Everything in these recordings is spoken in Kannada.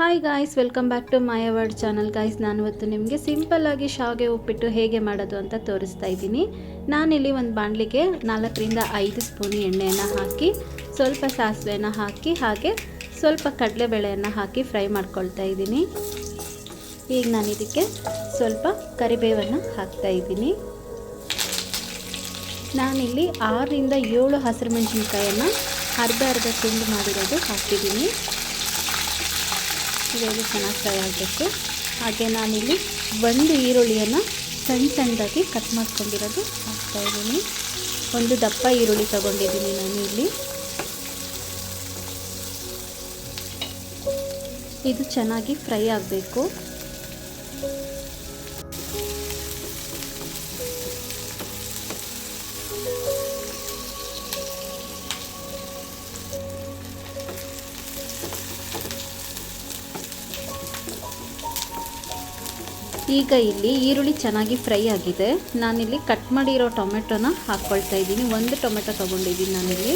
Hi guys welcome back to my award channel guys ನಾನು ಇವತ್ತು ನಿಮಗೆ ಸಿಂಪಲ್ಲಾಗಿ ಶಾವಿಗೆ ಉಪ್ಪಿಟ್ಟು ಹೇಗೆ ಮಾಡೋದು ಅಂತ ತೋರಿಸ್ತಾ ಇದ್ದೀನಿ. ನಾನಿಲ್ಲಿ ಒಂದು ಬಾಣಲಿಗೆ ನಾಲ್ಕರಿಂದ ಐದು ಸ್ಪೂನ್ ಎಣ್ಣೆಯನ್ನು ಹಾಕಿ, ಸ್ವಲ್ಪ ಸಾಸಿವೆನ ಹಾಕಿ, ಹಾಗೆ ಸ್ವಲ್ಪ ಕಡಲೆಬೇಳೆಯನ್ನು ಹಾಕಿ ಫ್ರೈ ಮಾಡ್ಕೊಳ್ತಾ ಇದ್ದೀನಿ. ಈಗ ನಾನು ಇದಕ್ಕೆ ಸ್ವಲ್ಪ ಕರಿಬೇವನ್ನು ಹಾಕ್ತಾ ಇದ್ದೀನಿ. ನಾನಿಲ್ಲಿ ಆರರಿಂದ ಏಳು ಹಸಿರು ಮೆಣಸಿನ್ಕಾಯನ್ನು ಅರ್ಧ ಅರ್ಧ ತುಂಡು ಮಾಡಿರೋದು ಹಾಕಿದ್ದೀನಿ. ಇವೆಲ್ಲ ಚೆನ್ನಾಗಿ ಫ್ರೈ ಆಗಬೇಕು ಹಾಗೆ ನಾನಿಲ್ಲಿ ಒಂದು ಈರುಳ್ಳಿಯನ್ನು ಸಣ್ಣ ಸಣ್ಣದಾಗಿ ಕಟ್ ಮಾಡ್ಕೊಂಡಿರೋದು ಹಾಕ್ತಾ ಇದ್ದೀನಿ. ಒಂದು ದಪ್ಪ ಈರುಳ್ಳಿ ತೊಗೊಂಡಿದ್ದೀನಿ ನಾನು ಇಲ್ಲಿ ಇದು ಚೆನ್ನಾಗಿ ಫ್ರೈ ಆಗಬೇಕು. ಈಗ ಇಲ್ಲಿ ಈರುಳ್ಳಿ ಚೆನ್ನಾಗಿ ಫ್ರೈ ಆಗಿದೆ. ನಾನಿಲ್ಲಿ ಕಟ್ ಮಾಡಿರೋ ಟೊಮೆಟೊನ ಹಾಕ್ಕೊಳ್ತಾ ಇದ್ದೀನಿ. ಒಂದು ಟೊಮೆಟೊ ತೊಗೊಂಡಿದ್ದೀನಿ ನಾನಿಲ್ಲಿ.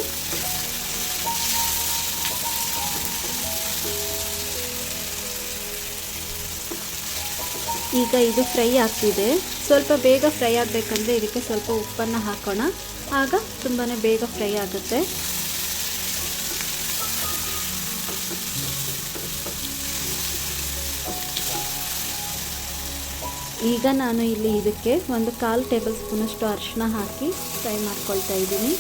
ಈಗ ಇದು ಫ್ರೈ ಆಗ್ತಿದೆ. ಸ್ವಲ್ಪ ಬೇಗ ಫ್ರೈ ಆಗಬೇಕಂದ್ರೆ ಇದಕ್ಕೆ ಸ್ವಲ್ಪ ಉಪ್ಪನ್ನು ಹಾಕೋಣ. ಆಗ ತುಂಬಾ ಬೇಗ ಫ್ರೈ ಆಗುತ್ತೆ. ಈಗ ನಾನು ಇಲ್ಲಿ ಇದಕ್ಕೆ ಒಂದು ಕಾಲು ಟೇಬಲ್ ಸ್ಪೂನಷ್ಟು ಅರಿಶಿನ ಹಾಕಿ ಫ್ರೈ ಮಾಡ್ಕೊಳ್ತಾ ಇದ್ದೀನಿ.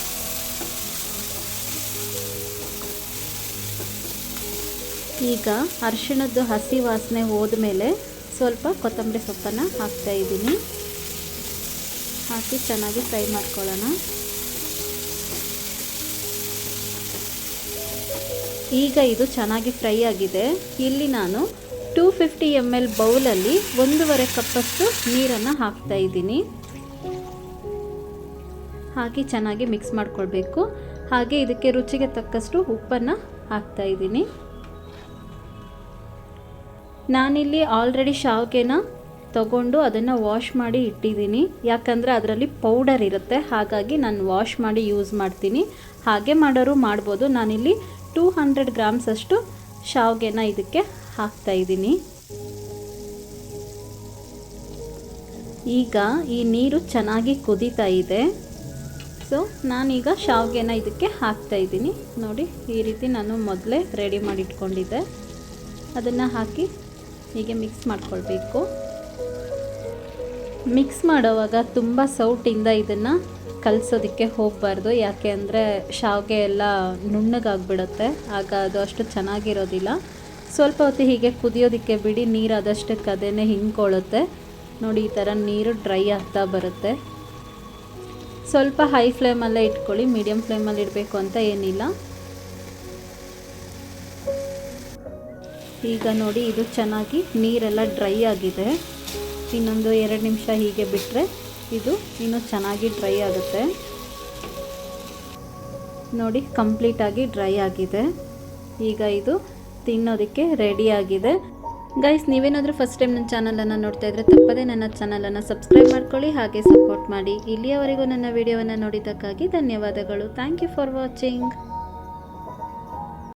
ಈಗ ಅರಿಶಿಣದ್ದು ಹಸಿ ವಾಸನೆ ಹೋದ್ಮೇಲೆ ಸ್ವಲ್ಪ ಕೊತ್ತಂಬರಿ ಸೊಪ್ಪನ್ನು ಹಾಕ್ತಾ ಇದ್ದೀನಿ. ಹಾಕಿ ಚೆನ್ನಾಗಿ ಫ್ರೈ ಮಾಡ್ಕೊಳ್ಳೋಣ. ಈಗ ಇದು ಚೆನ್ನಾಗಿ ಫ್ರೈ ಆಗಿದೆ. ಇಲ್ಲಿ ನಾನು ಟೂ ಫಿಫ್ಟಿ ಎಂ ಎಲ್ ಬೌಲಲ್ಲಿ ಒಂದೂವರೆ ಕಪ್ಪಷ್ಟು ನೀರನ್ನು ಹಾಕ್ತಾ ಇದ್ದೀನಿ. ಹಾಕಿ ಚೆನ್ನಾಗಿ ಮಿಕ್ಸ್ ಮಾಡ್ಕೊಳ್ಬೇಕು. ಹಾಗೆ ಇದಕ್ಕೆ ರುಚಿಗೆ ತಕ್ಕಷ್ಟು ಉಪ್ಪನ್ನು ಹಾಕ್ತಾ ಇದ್ದೀನಿ. ನಾನಿಲ್ಲಿ ಆಲ್ರೆಡಿ ಶಾವಿಗೆನ ತಗೊಂಡು ಅದನ್ನು ವಾಶ್ ಮಾಡಿ ಇಟ್ಟಿದ್ದೀನಿ. ಯಾಕಂದರೆ ಅದರಲ್ಲಿ ಪೌಡರ್ ಇರುತ್ತೆ. ಹಾಗಾಗಿ ನಾನು ವಾಶ್ ಮಾಡಿ ಯೂಸ್ ಮಾಡ್ತೀನಿ. ಹಾಗೆ ಮಾಡೋರು ಮಾಡ್ಬೋದು. ನಾನಿಲ್ಲಿ ಟೂ ಹಂಡ್ರೆಡ್ ಗ್ರಾಮ್ಸಷ್ಟು ಶಾವಿಗೆನ ಇದಕ್ಕೆ ಹಾಕ್ತಾ ಇದ್ದೀನಿ. ಈಗ ಈ ನೀರು ಚೆನ್ನಾಗಿ ಕುದೀತಾ ಇದೆ. ಸೊ ನಾನೀಗ ಶಾವಿಗೆನ ಇದಕ್ಕೆ ಹಾಕ್ತಾ ಇದ್ದೀನಿ. ನೋಡಿ, ಈ ರೀತಿ ನಾನು ಮೊದಲೇ ರೆಡಿ ಮಾಡಿ ಇಟ್ಕೊಂಡಿದ್ದೆ ಅದನ್ನು ಹಾಕಿ ಹೀಗೆ ಮಿಕ್ಸ್ ಮಾಡ್ಕೊಳ್ಬೇಕು. ಮಿಕ್ಸ್ ಮಾಡೋವಾಗ ತುಂಬ ಸೌಟಿಂದ ಇದನ್ನು ಕಲಸೋದಕ್ಕೆ ಹೋಗಬಾರ್ದು. ಯಾಕೆ ಅಂದರೆ, ಶಾವಿಗೆ ಎಲ್ಲ ನುಣ್ಣಗಾಗ್ಬಿಡುತ್ತೆ. ಆಗ ಅದು ಅಷ್ಟು ಚೆನ್ನಾಗಿರೋದಿಲ್ಲ. ಸ್ವಲ್ಪ ಹೊತ್ತು ಹೀಗೆ ಕುದಿಯೋದಕ್ಕೆ ಬಿಡಿ ನೀರು ಆದಷ್ಟು ಕದೇನೆ ಹಿಂಡ್ಕೊಳ್ಳುತ್ತೆ ನೋಡಿ, ಈ ಥರ ನೀರು ಡ್ರೈ ಆಗ್ತಾ ಬರುತ್ತೆ. ಸ್ವಲ್ಪ ಹೈ ಫ್ಲೇಮಲ್ಲೇ ಇಟ್ಕೊಳ್ಳಿ ಮೀಡಿಯಮ್ ಫ್ಲೇಮಲ್ಲಿ ಇಡಬೇಕು ಅಂತ ಏನಿಲ್ಲ. ಈಗ ನೋಡಿ, ಇದು ಚೆನ್ನಾಗಿ ನೀರೆಲ್ಲ ಡ್ರೈ ಆಗಿದೆ. ಇನ್ನೊಂದು ಎರಡು ನಿಮಿಷ ಹೀಗೆ ಬಿಟ್ಟರೆ ಇದು ಇನ್ನೂ ಚೆನ್ನಾಗಿ ಡ್ರೈ ಆಗುತ್ತೆ. ನೋಡಿ, ಕಂಪ್ಲೀಟಾಗಿ ಡ್ರೈ ಆಗಿದೆ. ಈಗ ಇದು ತಿನ್ನೋದಕ್ಕೆ ರೆಡಿ ಆಗಿದೆ. ಗೈಸ್ ನೀವೇನಾದರೂ ಫಸ್ಟ್ ಟೈಮ್ ನನ್ನ ಚಾನಲನ್ನು ನೋಡ್ತಾ ಇದ್ರೆ ತಪ್ಪದೇ ನನ್ನ ಚಾನಲನ್ನು ಸಬ್ಸ್ಕ್ರೈಬ್ ಮಾಡ್ಕೊಳ್ಳಿ, ಹಾಗೆ ಸಪೋರ್ಟ್ ಮಾಡಿ. ಇಲ್ಲಿಯವರೆಗೂ ನನ್ನ ವಿಡಿಯೋವನ್ನು ನೋಡಿದ್ದಕ್ಕಾಗಿ ಧನ್ಯವಾದಗಳು. Thank you for watching